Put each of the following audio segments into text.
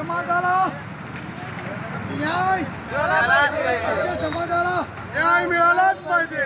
समाजाला न्याय भटक्या समाजाला न्याय मिळालाच पाहिजे.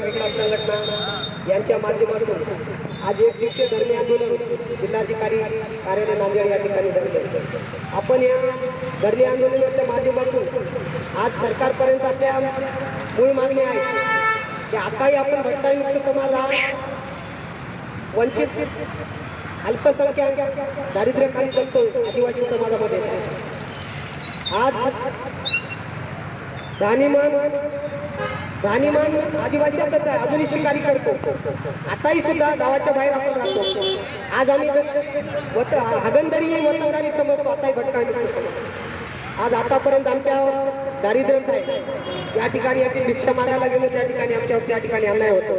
विकास संघटना यांच्या माध्यमातून आज एक दिवसीय धरणे आंदोलन जिल्हाधिकारी कार्यालय नांदेड या ठिकाणी धरले आपण या धरणे आंदोलनाच्या माध्यमातून आज सरकारपर्यंत आपल्या मूळ मागण्या आहेत. की आताही आपण भट्टायुक्त समाज हा वंचित अल्पसंख्याक दारिद्र्यखाली जगतो आदिवासी समाजामध्ये. आज राहणीमान राहणीमान आदिवासीचाच आहे अजूनही शिकारी करतो. आताही सुद्धा गावाच्या बाहेर आपण राहतो. आज आम्ही वत हागंदरी वतनदारी समजतो आताही भटका समजतो आज आतापर्यंत आमच्या दारिद्र्यच आहे ज्या ठिकाणी आम्ही भिक्षा मागायला गेलो त्या ठिकाणी आमच्यावर त्या ठिकाणी अन्याय होतो.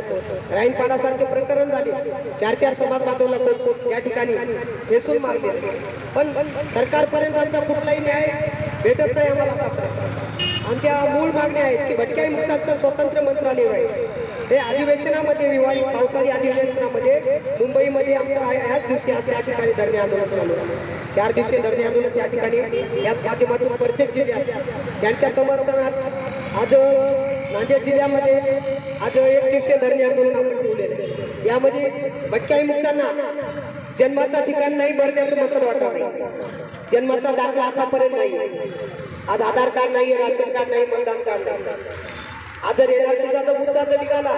राईनपाडासारखे प्रकरण झाले. चार चार समाज बांधवला कोण त्या ठिकाणी ठेसून मारले. पण सरकारपर्यंत आमचा कुठलाही न्याय भेटत नाही आम्हाला आतापर्यंत आमच्या मूळ मागण्या आहेत की भटक्याई मुक्ताचं स्वतंत्र मंत्रालय आहे हे अधिवेशनामध्ये विवाही पावसाळी अधिवेशनामध्ये मुंबईमध्ये आमचं याच दिवशी आज त्या ठिकाणी धरणे आंदोलन चालू आहे चार दिवसीय धरणे आंदोलन त्या ठिकाणी याच माध्यमातून प्रत्येक जिल्ह्यात त्यांच्या समर्थनात आज नांदेड जिल्ह्यामध्ये आज एक दिवसीय धरणे आंदोलन आपण ठेवलेलं आहे. यामध्ये भटक्याई मुक्तांना जन्माचा ठिकाण नाही भरण्याचं मसल वाटत नाही. जन्माचा दाखला आतापर्यंत नाही. आज आधार कार्ड नाही राशन कार्ड नाही मतदान कार्ड नाही. आज जर एनआरसीचा जर मुद्दा जर निघाला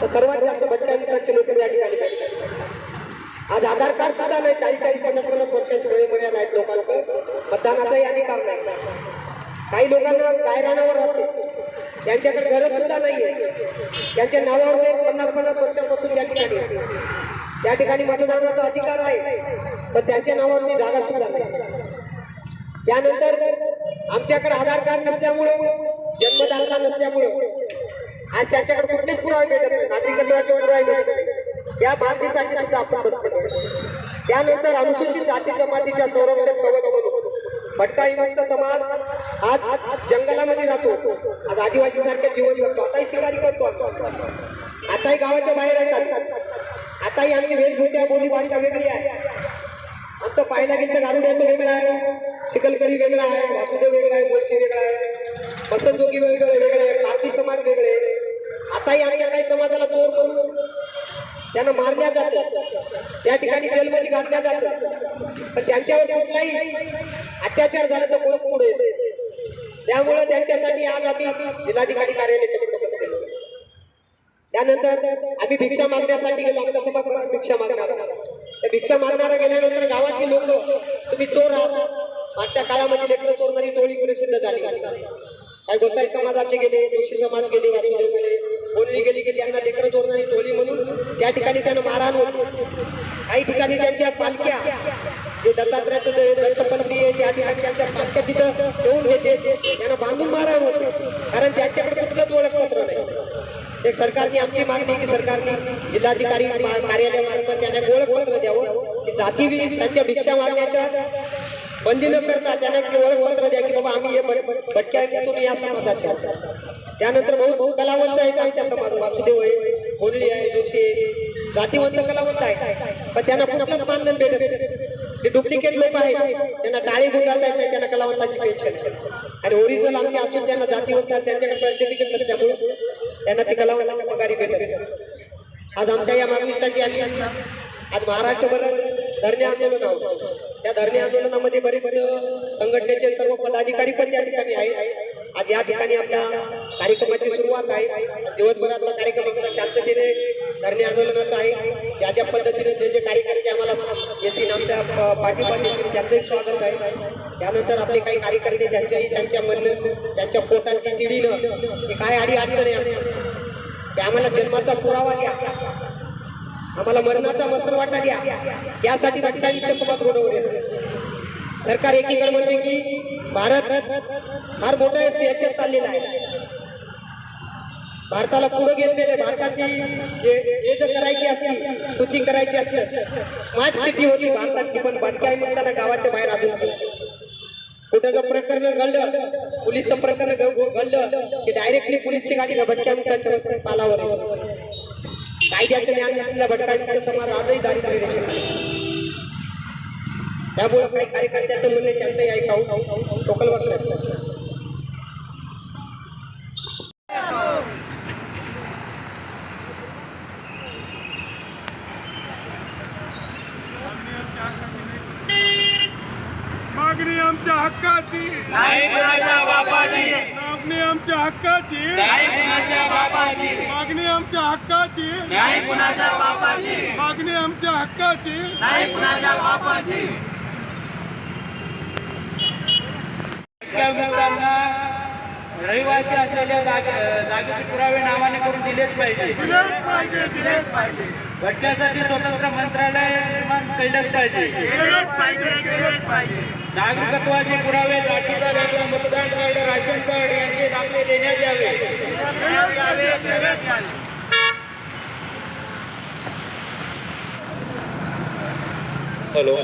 तर सर्वात जास्त भटक्या मुक्ताचे लोक या ठिकाणी भेटतात. आज आधार कार्ड सुद्धा नाही चाळीस चाळीस पन्नास पन्नास वर्षाची वयोमर्यादा आहेत लोकांकडे मतदानाचाही अधिकार नाही. काही लोकांना गायरानावर राहते? त्यांच्याकडे घरं सुद्धा नाही आहे त्यांच्या नावावर ते पन्नास पन्नास वर्षापासून त्या ठिकाणी त्या ठिकाणी मतदानाचा अधिकार आहे पण त्यांच्या नावावरती जागा सुद्धा नाही. त्यानंतर आमच्याकडे आधार कार्ड नसल्यामुळं जन्मदाखला नसल्यामुळं आज त्यांच्याकडे कुठलेच पुरावे भेटत नाही. नागरिकत्वाचे पुरावे भेटत नाही. या मागणीसाठी सुद्धा आपण बसतो त्यानंतर अनुसूचित जाती जमातीच्या संरक्षण कवच म्हणून. भटका विमुक्त समाज आज जंगलामध्ये राहतो. आज आदिवासी सारख्या जीवन जगतो आताही शिकारी करतो आपण. आताही गावाच्या बाहेर येतात. आताही आमची वेशभूषा बोली भाषा वेगळी आहे. आमचं पाहायला गेलं तर गारुड्याचं वेगळं आहे. शिकलकरी वेगळा आहे. वासुदेव वेगळा आहे. जोशी वेगळा आहे. बसंतजोगी वेगळं वेगळं आहे. पारधी समाज वेगळे. आताही आमच्या काही समाजाला चोर करून त्यांना मारल्या जातात त्या ठिकाणी जेलमध्ये घातल्या जातं. पण त्यांच्यावर कुठलाही अत्याचार झाला तर कोण पुढे येते? त्यामुळे त्यांच्यासाठी आज आम्ही जिल्हाधिकारी कार्यालयाच्या बंदोबस्त केलो त्यानंतर आम्ही भिक्षा मागण्यासाठी गेलो आमच्या समाज भिक्षा मागणार? त्या भिक्षा मागणारा गेल्यानंतर गावातली लोक तुम्ही चोर आहात. मागच्या काळामध्ये लेकरं चोरणारी टोळी प्रसिद्ध झाली काही गोसाई समाजाचे गेले जोशी समाज गेले वासुदेव गेले. बोलली गेली की त्यांना लेकरं चोरणारी टोळी म्हणून त्या ठिकाणी त्यांना मारहाण होती. काही ठिकाणी त्यांच्या पालख्या जे दत्तात्रयाचं जे दत्तपंथी आहे त्या ठिकाणी त्यांच्या पालख्या तिथं ठेवून घेते त्यांना बांधून मारहाण होते. कारण त्यांच्याकडे कुठलंच ओळखपत्र नाही. एक सरकारने आमची मागणी की सरकारने जिल्हाधिकारी कार्यालयामार्फत त्यांना ओळखपत्र द्यावं. की जाती त्यांच्या भिक्षा मागण्याच्या बंदी न करता त्यांना ओळखपत्र द्या की बाबा आम्ही हे भटक्या तुम्ही या समाजाचे त्यानंतर बहुत कलावंत आहेत आमच्या समाजात. वासुदेव आहे बोलली आहे जोशी आहे. जातीवंत कलावंत आहे पण त्यांना कुठलंच मानधन भेटत नाही. ते डुप्लिकेट लोक आहेत त्यांना टाळी गुंडाळता येत नाही त्यांना कलावंताची पेन्शन आणि ओरिजिनल आमचे असून त्यांना जातीवंत त्यांच्याकडे सर्टिफिकेट नसल्यामुळे त्यांना ते कलावंताच्या पगारी भेटत आज आमच्या या मागणीसाठी आम्ही आज महाराष्ट्रभर धरणे आंदोलन आहोत. त्या धरणे आंदोलनामध्ये बरेच संघटनेचे सर्व पदाधिकारी पण त्या ठिकाणी आहेत. आज या ठिकाणी आपल्या कार्यक्रमाची सुरुवात आहे. दिवसभराचा कार्यक्रम आपला शांततेने धरणे आंदोलनाचा आहे. ज्या ज्या पद्धतीने जे जे कार्यकर्ते आम्हाला येतील आमच्या प- पाठिंबा देतील त्यांचंही स्वागत आहे. त्यानंतर आपले काही कार्यकर्ते त्यांच्याही त्यांच्या म्हणणं त्यांच्या पोटातली तिडीनं की काय आडी अडचण आहे आमच्या ते आम्हाला जन्माचा पुरावा द्या. आम्हाला मरणाचा मसरवाटा द्या. यासाठी भटका विकास समाज सरकार एकीकडे म्हणते की भारत फार मोठ्या याच्यात चाललेला आहे. भारताला पुढे घेतलेले भारताची हे जर करायची असली स्तुती करायची असली स्मार्ट सिटी होती भारताची पण भटकाय म्हणताना गावाच्या बाहेर अजून कुठं जर प्रकरण घडलं पोलीसचं प्रकरण घडलं की डायरेक्टली पोलीसची गाडी भटक्या मुक्ताच्या रस्त्यात पालावर कायद्याचं ज्ञान नसलेला भटका मुक्त समाज आजही दारिद्र्य त्यामुळे काही कार्यकर्त्याचं म्हणणे त्यांचंही ऐकावं. टोकलवर साहेब मागणी आमच्या हक्काची. नाही कुणाच्या बापाची. मागणी आमच्या हक्काची. नाही कुणाच्या बापाची. मागणी आमच्या हक्काची. नाही कुणाच्या बापाची. मागणी आमच्या हक्काची. बापाची मुलांना रहिवासी असलेल्या जागे जागेचे पुरावे नावाने करून दिलेच पाहिजे. भटक्यासाठी स्वतंत्र मंत्रालय निर्माण केलंच पाहिजे. नागरिकत्वाचे पुरावे जातीचा दाखला मतदान कार्ड राशन कार्ड यांचे दाखले देण्यात यावे. हॅलो.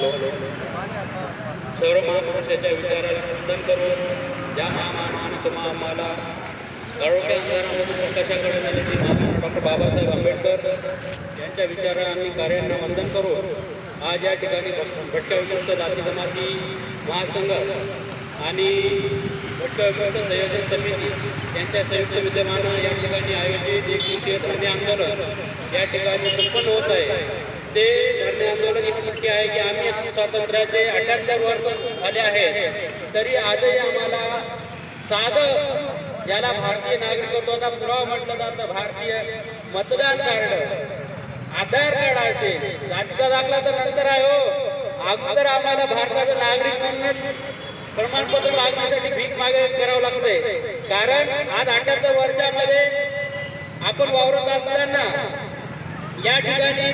सर्व महापुरुषाच्या विचाराला वंदन करून या महामानव आम्हाला आरोग्य अंधारामधून प्रकाशाकडे झालेली डॉक्टर बाबासाहेब आंबेडकर यांच्या विचारा आणि कार्यांना वंदन करून आज या ठिकाणी भट- भटक्या विमुक्त जाती जमाती महासंघ आणि भटक्या विमुक्त संयोजन समिती यांच्या संयुक्त विद्यमानं या ठिकाणी आयोजित एक दिवसीय धरणे आंदोलन या ठिकाणी संपन्न होत आहे. ते धरणे आंदोलन इतके आहे की आम्ही स्वातंत्र्याचे अठ्याहत्तर वर्ष झाले आहेत तरी आजही आम्हाला साधं याला भारतीय नागरिकत्वाचा पुरावा म्हटलं जातं भारतीय मतदान कार्ड. आधार कार्ड असेल जातीचा दाखला तर नंतर आहे हो. अगोदर आम्हाला भारताचा नागरिक म्हणून प्रमाणपत्र मागण्यासाठी भीक मागे करावं लागतंय. कारण आज अठ्याहत्तर वर्षामध्ये आपण वावरत असताना या ठिकाणी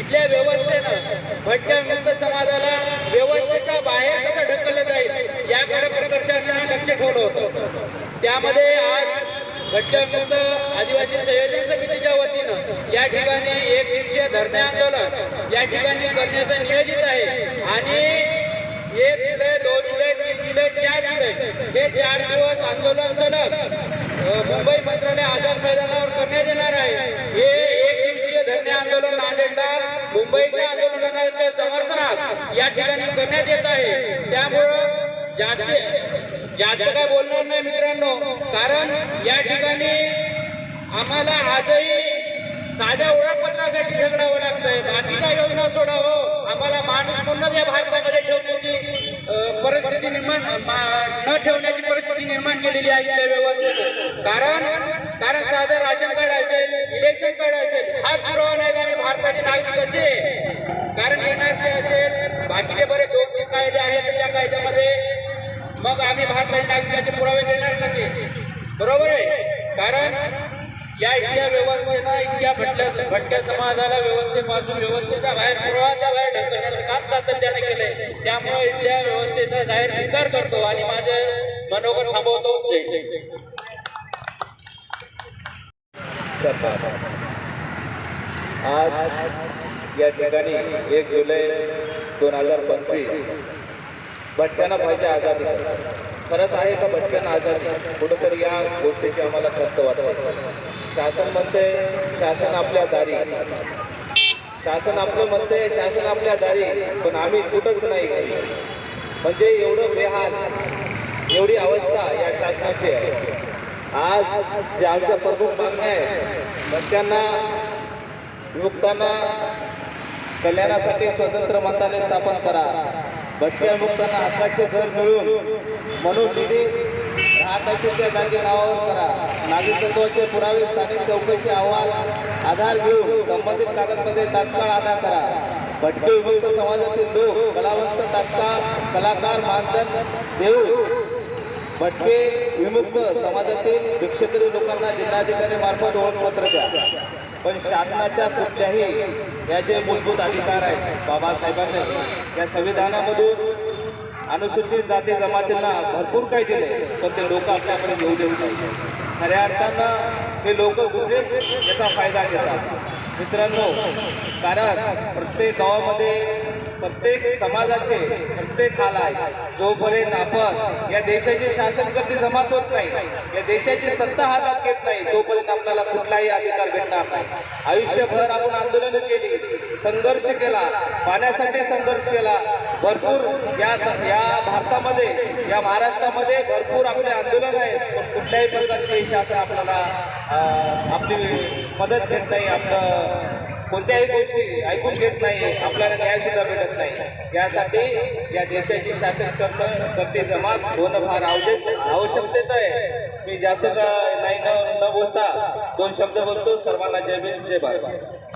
इथल्या व्यवस्थेनं भटक्या मुक्त समाजाला व्यवस्थेच्या बाहेर कसं ढकललं जाईल याकडे प्रकर्षानं लक्ष ठेवलं होतं. त्यामध्ये आज भटक्या मुक्त आदिवासी संयोजन समितीच्या वतीनं या ठिकाणी एक दिवसीय धरणे आंदोलन या ठिकाणी करण्याचं नियोजित आहे. आणि एक जुलै दोन जुलै तीन जुलै चार जुलै हे चार दिवस आंदोलन सलग मुंबई मंत्रालय आझाद मैदानावर करण्यात येणार आहे. हे एक आंदोलन नांदेडला मुंबईच्या आंदोलनाच्या समर्थनात या ठिकाणी करण्यात येत आहे. त्यामुळं जास्त जास्त काय बोलणार नाही मित्रांनो. कारण या ठिकाणी आम्हाला आजही साध्या ओळखपत्रासाठी झगडावं लागतंय. बाकीच्या योजना सोडावं आम्हाला माणूस म्हणूनच या भारतामध्ये ठेवण्याची परिस्थिती निर्माण न ठेवण्याची परिस्थिती निर्माण केलेली आहे त्या व्यवस्थेत. कारण कारण साधं राशन कार्ड असेल इलेक्शन कार्ड असेल हा पुरावा नाही का भारताचे नागरिक कसे कारण एनआरसी असेल बाकीचे बरे दोन तीन कायदे आहेत त्या कायद्यामध्ये मग आम्ही भारताच्या नागरिकाचे पुरावे देणार कसे? बरोबर आहे? कारण या इथल्या व्यवस्थेनं इतक्या भटक्या भटक्या समाजाला व्यवस्थेपासून व्यवस्थेच्या बाहेर पुरावाच्या बाहेर ढकलण्याचं काम सातत्याने केलंय. त्यामुळे इथल्या व्यवस्थेचा जाहीर विचार करतो आणि माझं मनोगत थांबवतो. सरकार आज या ठिकाणी एक जुलै दोन हजार पंचवीस. भटक्यांना पाहिजे आजादी. खरंच आहे का भटक्यांना आजादी? कुठंतरी या गोष्टीची आम्हाला खंत वाटते. शासन म्हणते शासन आपल्या दारी. शासन आपलं म्हणते शासन आपल्या दारी. पण आम्ही कुठंच नाही घरी. म्हणजे एवढं बेहाल एवढी अवस्था या शासनाची आहे. आज जे आमच्या प्रमुख मागण्या आहे भटक्यांना युवकांना कल्याणासाठी स्वतंत्र मंत्रालय स्थापन करा. भटक्या मुक्तांना हक्काचे घर मिळून म्हणून निधी राहत असतील त्या जागी नावावर करा. नागरिकत्वाचे पुरावे स्थानिक चौकशी अहवाल आधार घेऊन संबंधित कागदपत्रे तात्काळ अदा करा. भटके विभक्त समाजातील लोक कलावंत तात्काळ कलाकार मानधन देऊ भटके विमुक्त समाजातील भिक्षकरी लोकांना जिल्हाधिकारी मार्फत ओळखपत्र द्या. पण शासनाच्या कुठल्याही या जे मूलभूत अधिकार आहेत बाबासाहेबांनी. या संविधानामधून अनुसूचित जाती जमातींना भरपूर काही दिले पण ते लोक आपल्याकडे घेऊ देऊ नये खऱ्या अर्थानं हे लोक दुसरेच याचा फायदा घेतात. मित्रांनो कारण प्रत्येक गावामध्ये प्रत्येक समाजाचे प्रत्येक हाल आहे जोपर्यंत आपण या देशाचे शासन करते जमात होत नाही. या देशाची सत्ता हातात घेत नाही तोपर्यंत आपल्याला कुठलाही अधिकार भेटणार नाही. आयुष्यभर आपण आंदोलन केली संघर्ष केला पाण्यासाठी संघर्ष केला. भरपूर या या भारतामध्ये या महाराष्ट्रामध्ये भरपूर आपले आंदोलन आहेत पण कुठल्याही प्रकारचे शासन आपल्याला आपली मदत घेत नाही आपलं कोणत्याही गोष्टी ऐकून घेत नाही आपल्याला न्याय सुद्धा भेटत नाही. यासाठी या देशाची शासन करणं करते जमात होणं फार आवश्यक आवश्यकतेच आहे. मी जास्त नाही न न बोलता दोन शब्द बोलतो. सर्वांना जय भीम जय भारत.